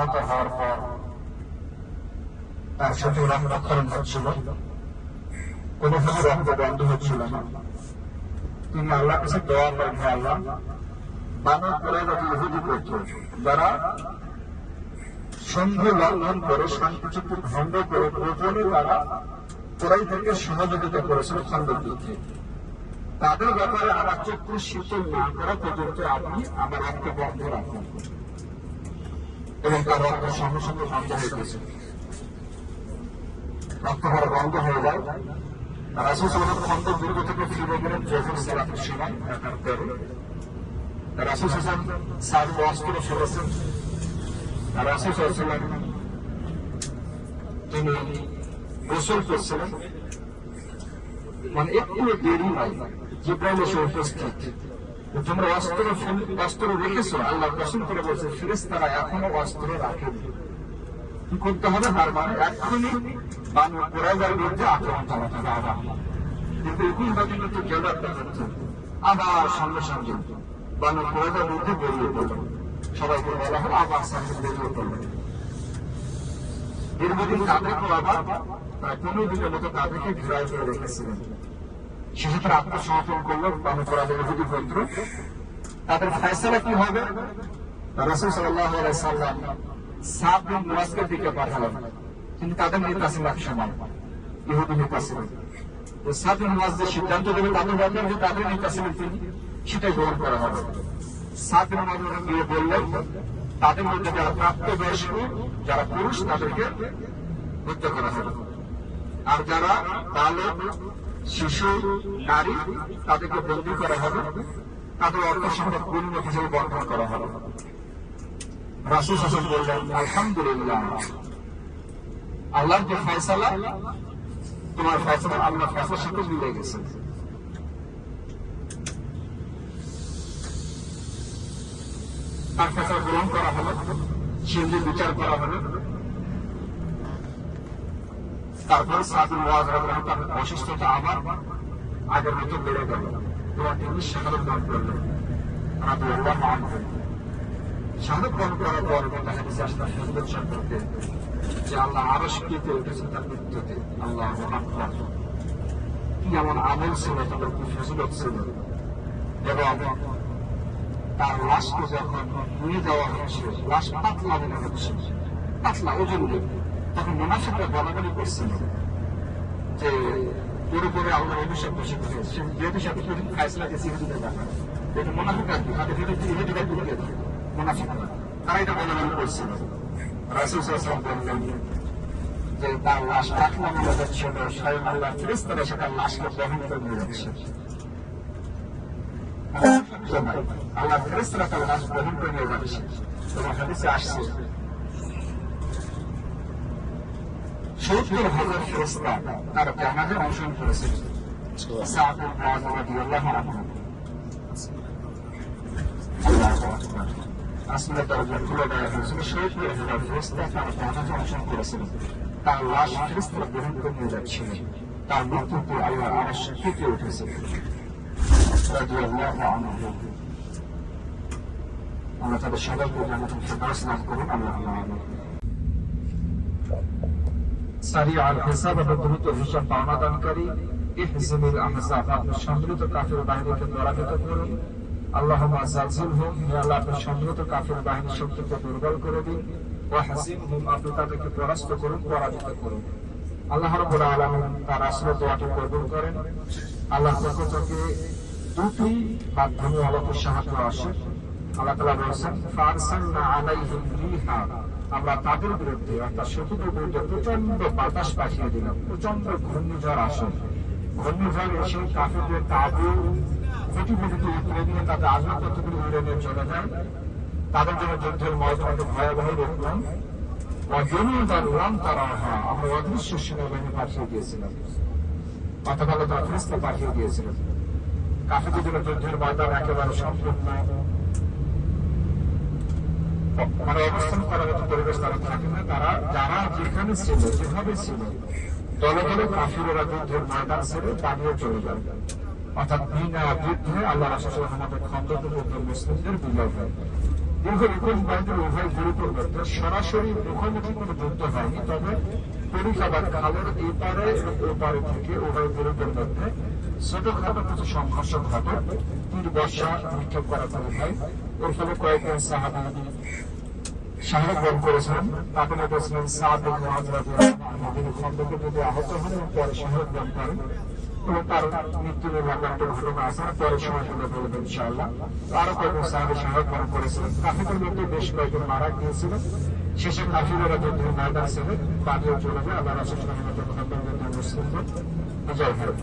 আহত হওয়ার পর তার সাথে রক্তক্ষরণ হচ্ছিল কোনোভাবে রক্ত বন্ধ হচ্ছিল না। তিনি আল্লাহ কাছে দোয়া করেন, হে আল্লাহ বানর কোরআন ইহুদি করত, যারা সন্ধি লঙ্ঘন করে শান্তিচুক্তি ভঙ্গ করে গোপনে তারা কোরাই থেকে সহযোগিতা করেছিল খন্দক যুদ্ধে। তাদের ব্যাপারে আমার চক্ষু শীতল না করা পর্যন্ত আপনি আমার রক্ত বন্ধ রাখুন। এবং তার রক্ত সঙ্গে সঙ্গে বন্ধ হয়ে গেছে রক্ত ভরা বন্ধ হয়ে যায়। রাসুল সালাম খন্দক দুর্গ থেকে ফিরে গেলেন জহুর সালাতের সময় একার পরে। রাসুল হাসান সাহেব অস্ত্র ফেলেছেন। রাসুল সাল্লাম তিনি গোসল করছিলেন। মানে একটু দেরি নাই জিব্রাইল এসে উপস্থিত। তোমরা অস্ত্র অস্ত্র রেখেছো, আল্লাহ কসম করে বলছে ফিরেস তারা এখনও অস্ত্র রাখেনি। কি করতে হবে? তার মানে এক্ষুনি বানু কোরাইজার বিরুদ্ধে আক্রমণ চালাতে হবে। কিন্তু একুশ বাদিনে তো একটা হচ্ছে আবার সঙ্গে সঙ্গে বানু কোরাইজার বিরুদ্ধে বেরিয়ে পড়ল। সবাইকে বলা হলো আবার সঙ্গে বেরিয়ে পড়ল। দীর্ঘদিন তাদেরকেও আবার প্রায় পনেরো দিনের মতো তাদেরকে ঘেরাই করে রেখেছিলেন। সেক্ষেত্রে আত্মসমর্পণ করল বানু কোরাইজার ইহুদি গোত্র তাদের ফয়সলা কি হবে? রসুল সাল্লাহ সাল্লাম সাত দিন মুয়াজকে দিকে পাঠালেন। কিন্তু তাদের নেতা ছিল এক সময় ইহুদি নেতা ছিলেন তো সাত দিন মুয়াজ যে সিদ্ধান্ত দেবে তাদের বললেন যে তাদের নেতা ছিলেন তিনি সেটাই গ্রহণ করা হবে। সাত দিন মুয়াজ গিয়ে বললেন তাদের মধ্যে যারা প্রাপ্তবয়স্ক, যারা পুরুষ, তাদেরকে হত্যা করা হবে। আর যারা বালক শিশু, নারী তাদেরকে বন্দী করা হবে। তাদের অর্থ সম্পদ পরিণত হিসেবে বন্টন করা হবে। রাসুল হাসান বললেন, আলহামদুলিল্লাহ, আল্লাহর যে ফয়সালা, তোমার ফয়সালা আল্লাহ ফয়সালার সাথে মিলে গেছে। তার ফয়সালা গ্রহণ করা হলো সিন্ধু বিচার করা হলো। তারপর সাদুল ওয়াজ তার অসুস্থতা আবার আগের মতো বেড়ে গেল। তোমার তিনি শাহাদত দান করলেন। রাদিয়াল্লাহু আনহু। শাহাদত বরণ করার পর কথা হাদিসে আসলে ফজিলত সম্পর্কে, যে আল্লাহ আরও শিখিয়ে উঠেছেন তার মৃত্যুতে। আল্লাহ কি এমন আমল ছিল তাদের কি ফজিলত ছিল? এবং তার লাশকে যখন নিয়ে হচ্ছে লাশ পাতলা হচ্ছে, পাতলা, ওজন নেই তখন মোনাফিকরা বলাবলি করছিল যে এর উপরে আল্লাহ অভিষেক বসে হয়েছে যেহেতু সাথে কিছু ফাইসলা দিয়েছে ইহুদিদের এটা মোনাফিক আর কি? তাদের ইহুদিরা ঢুকে মোনাফিকরা তারা এটা বলাবলি করছিল। রাসুল সাল্লাম বললেন যে, তার লাশ পাতলা মনে যাচ্ছিল স্বয়ং আল্লাহ ফিরিস্তারা সেটা লাশকে বহন করে নিয়ে যাচ্ছে। আল্লাহ ফেরেস্তারা তার লাশ বহন করে নিয়ে যাচ্ছে। তোমার হাদিসে আসছে সত্তর হাজার ফেরেস্তা তার জানাজে অংশগ্রহণ করেছিল আল্লাহু আসলে যে খুলে দেওয়া হয়েছিল হাজার ফেরেস্তা তার জানাজে অংশগ্রহণ করেছিল তার লাশ ফেরেস্তারা গ্রহণ করে নিয়ে যাচ্ছিল তার মৃত্যুতে আল্লাহ আবশ্যক ফুটে উঠেছিল আল্লাহ তাদের সবাইকে জান্নাতুল ফিরদাউস দান করুন আল্লাহ আমিন সারিয়া আল হিসাব এবং দ্রুত হিসাব পাওনাদানকারী ইহজিমিল আহজাব, আপনি সম্মিলিত কাফের বাহিনীকে পরাজিত করুন। আল্লাহ জাজিল হুম আল্লাহ, আপনি সম্মিলিত কাফের বাহিনী শক্তিকে দুর্বল করে দিন। ও হাসিম হুম আপনি তাদেরকে পরাস্ত করুন, পরাজিত করুন। আল্লাহ রব্বুল আলামিন তার আসলে দোয়াটি কবুল করেন। আল্লাহ পক্ষ থেকে দুটি মাধ্যমে আলোকের সাহায্য আসে। আল্লাহ তালা বলছেন, ফারসালনা আলাইহিম রিহা। আমরা তাদের বিরুদ্ধে অর্থাৎ শত্রুদের বিরুদ্ধে প্রচণ্ড বাতাস পাঠিয়ে দিলাম প্রচণ্ড ঘূর্ণিঝড় আসে। ঘূর্ণিঝড় এসে কাফেরদের তাবু খুঁটি খুঁটিতে উঠে দিয়ে তাদের আসবাবপত্রগুলি উড়ে নিয়ে চলে যায়। তাদের জন্য যুদ্ধের ময়দানকে ভয়াবহ নেয় রাম তারা আমরা অদৃশ্য সেনাবাহিনী পাঠিয়ে দিয়েছিলাম। আল্লাহ তারা পাঠিয়ে দিয়েছিলেন। কাফেরদের জন্য যুদ্ধের ময়দান একেবারে সম্পূর্ণ মানে অবস্থান করার পরিবেশ তারা থাকে না। তারা যারা যেখানে ছিল, যেভাবে ছিল দলে দলে কাফিরেরা যুদ্ধের ময়দান ছেড়ে পালিয়ে চলে যায়। অর্থাৎ বিনা যুদ্ধে আল্লাহ রাসূল আমাদের খন্দক মুসলিমদের বিজয় হয়। দীর্ঘ একুশ বাইশের উভয় গুরুত্বের মধ্যে সরাসরি মুখোমুখি কোনো যুদ্ধ হয়নি, তবে পরিখাবার খালের এই পারে ওই পারে থেকে উভয় গুরুত্বের মধ্যে ছোটখাটো কিছু সংঘর্ষ ঘটে। তীর বর্ষা নিক্ষেপ করা হয়। ফলে কয়েকজন সাহাবি শাহাদ বরণ করেছিলেন তাকে বলেছিলেন সাদ বিন মুআজ রাদিয়াল্লাহু আনহু তিনি খন্দকের যুদ্ধে আহত হন, পরে শাহাদ বরণ করেন। এবং তার মৃত্যুর ব্যাপারে ঘটনা আছে পরে সময় হলে বলব ইনশাআল্লাহ। আরও কয়েকজন সাহাবি শাহাদ বরণ করেছিলেন। কাফিরের মধ্যে বেশ কয়েকজন মারা গিয়েছিলেন শেষে কাফিরেরা যুদ্ধের ময়দান ছেড়ে পালিয়ে চলে যায়, আল্লাহ রাসূল সাল্লাল্লাহু আলাইহি ওয়াসাল্লাম যুদ্ধে বিজয় হয়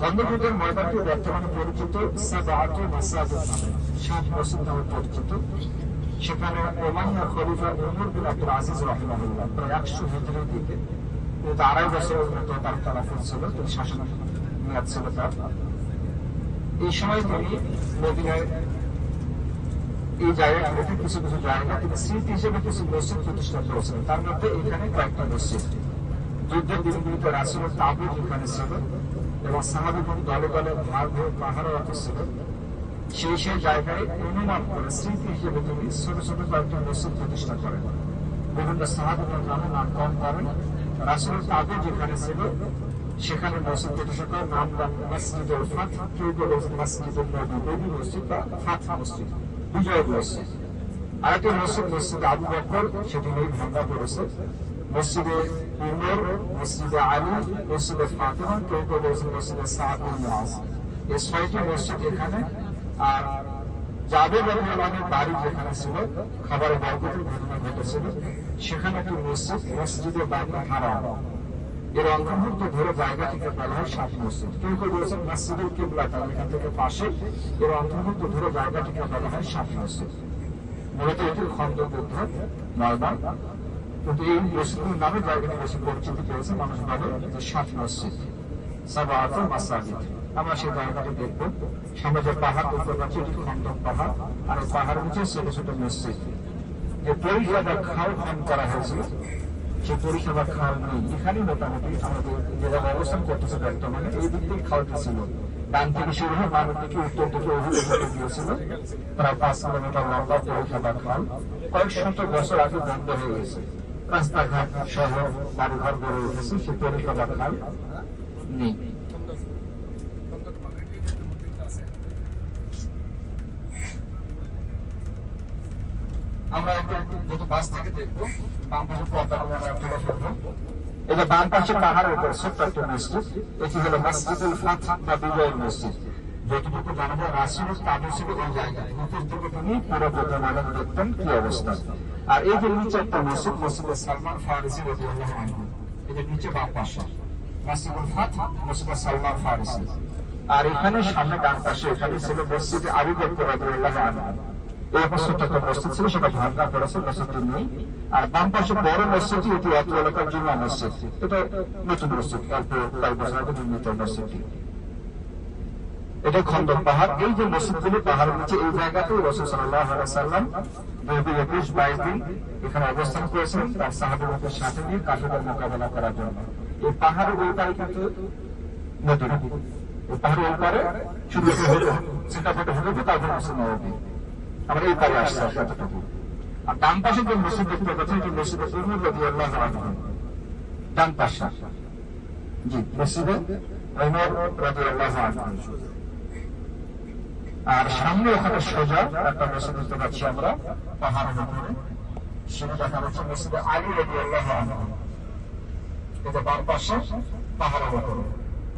খন্দকের ময়দানটি বর্তমানে পরিচিত সাবাআতু মাসাজিদ নামে। সাত মসজিদ নামে পরিচিত সেখানে ওমাইয়া খলিফা উমর বিন আব্দুল আজিজ রহমানুল্লাহ প্রায় একশো হিজড়ির দিকে। কিন্তু আড়াই বছরের মতো তার তালাফুল ছিল, তিনি শাসন মেয়াদ ছিল তার। এই সময় তিনি মদিনায় এই জায়গাগুলোতে কিছু কিছু জায়গা, তিনি স্মৃতি হিসেবে কিছু মসজিদ প্রতিষ্ঠা করেছিলেন। তার মধ্যে এখানে কয়েকটা মসজিদ। যুদ্ধের দিনগুলিতে রাসুলের তাবু যেখানে ছিল এবং সাহাবিগণ দলে দলে ভাগ হয়ে পাহাড়রত ছিল সেই সেই জায়গায় অনুমান করে, স্মৃতি হিসেবে তিনি ছোট ছোট কয়েকটা মসজিদ প্রতিষ্ঠা করেন। বিভিন্ন সাহাবিগণ নামে নামকরণ করেন। রাসুলের তাবু যেখানে ছিল, সেখানে মসজিদ প্রতিষ্ঠা করেন। নাম দেন মসজিদ ফাত কেউ মসজিদ নবী মসজিদ বা ফাত মসজিদ, বিজয় মসজিদ। আরেকটি মসজিদ মসজিদ আবু বকর, সেটি নিয়ে ভাঙ্গা পড়েছে। মসজিদে উমর, মসজিদে আলী, মসজিদে ফাতেমা কেউ কেউ বলছেন মসজিদে সাদ মুআজ এই ছয়টি মসজিদ এখানে আর জাবের রহমানের বাড়ি যেখানে ছিল, খাবারের বরকতের ঘটনা ঘটেছিল, সেখানে একটি মসজিদ মসজিদে বাড়ি হারাম। এর অন্তর্ভুক্ত ধরে জায়গাটিকে বলা হয় সাত মসজিদ। কেউ কেউ বলেছেন মসজিদুল কিবলা তার এখান থেকে পাশে। এর অন্তর্ভুক্ত ধরে জায়গাটিকে বলা হয় সাত মসজিদ। মূলত এটি খন্দবদ্ধ ময়দান কিন্তু এই মসজিদের নামে জায়গাটি বেশি পরিচিতি পেয়েছে মানুষ বলে যে সাত মসজিদ। সাবাত মাসাজিদ। আমরা সেই জায়গাটি দেখব। সামনে পাহাড় পাচ্ছি, এটি খন্দক পাহাড়, আর এই পাহাড়ের নিচে ছোট ছোট মসজিদ। যে পরিষেবা খাল খনন করা হয়েছিল সে পরিষেবা খাল নেই। এখানেই মোটামুটি আমাদের যে জায়গায় অবস্থান করতেছে বর্তমানে, এই দিক দিয়ে খালটি ছিল। ডান থেকে শুরু হয়ে, বামের দিকে উত্তর দিকে অভিযোগ গিয়েছিল। প্রায় পাঁচ কিলোমিটার লম্বা পরিষেবা খাল। কয়েক শত বছর আগে বন্ধ হয়ে গেছে। রাস্তাঘাট সহ বাড়িঘর গড়ে উঠেছে, সে পরিষেবা খাল নেই। এটা বাম পাশে পাহাড়ের উপর ছোট্ট মসজিদ, এটি হলো মসজিদুল বা বিজয়ের মসজিদ। যতটুকু জানা যায় উপর থেকে তিনি পুরো দেখতেন কি অবস্থা। আর এই যে নিচে একটা মসজিদ, মসজিদে সালমান ফারিসি রবি আল্লাহ এটা নিচে বাম পাশে। মসজিদুল মসজিদে সালমান ফারিসি। আর এখানে সামনে ডান পাশে, এখানে ছিল মসজিদে আবু বকর রবি আল্লাহ এই একটা মসজিদ ছিল, সেটা ভাঙ্গা পড়েছে মসজিদটি নেই। আর বাম পাশে বড় মসজিদটি এটি অত এলাকার জন্য মসজিদ এটা নতুন মসজিদ অল্প কয়েক বছর আগে নির্মিত মসজিদটি এটা খন্দক পাহাড়। এই যে মসজিদগুলি পাহাড়ের নিচে এই জায়গাতে রসুল সাল্লাহ সাল্লাম দুই একুশ বাইশ দিন এখানে অবস্থান করেছিলেন তার সাহাবিদের সাথে নিয়ে কাফেরদের মোকাবেলা করার জন্য। এই পাহাড়ের ওই পারে কিন্তু নদী। এই পাহাড়ের ওই পারে শুধু চিন্তা করতে হবে তারপর নবী আমরা এই পারে আসছি এতটুকু। আর ডান পাশে যে মসজিদ দেখতে পাচ্ছি এটি মসজিদে উমর রবি আল্লাহ ডান পাশে। জি, মসজিদে উমর রবি আল্লাহ আর সামনে ওখানে সোজা একটা মসজিদ দেখতে পাচ্ছি আমরা, পাহাড়ের উপরে। সেটা দেখা যাচ্ছে মসজিদে আলী রবি আল্লাহ এটা বাম পাশে পাহাড়ের উপরে।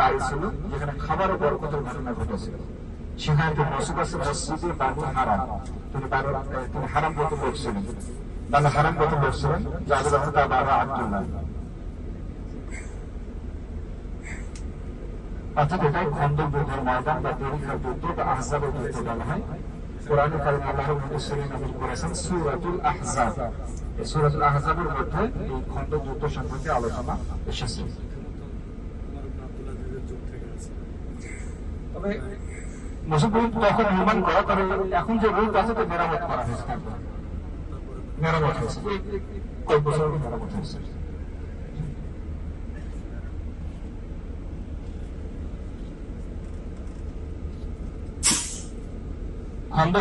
বাড়ি ছিল, যেখানে ঘটনা ঘটেছিল। সেখানে একটি মসজিদ বাবু হারাম। তিনি তিনি হারাম গত করছিলেন মানে হারাম গত করছিলেন আহমেদ তার বাবা আব্দুল্লাহ। অর্থাৎ এটাই খন্দক যুদ্ধের ময়দান বা পরীক্ষার যুদ্ধ বা আহসাবের যুদ্ধ বলা হয়। কোরআন মধ্যে নাজিল করেছেন সূরাতুল আহজাব। সূরাতুল আহজাবের মধ্যে এই খণ্ড যুদ্ধ সম্পর্কে আলোচনা এসেছে। তবে নির্মাণ করা, তবে এখন যে রোড আছে, তো মেরামত করা হয়েছে মেরামত হয়েছে। কয়েক বছর আগে মেরামত হয়েছে। আমরা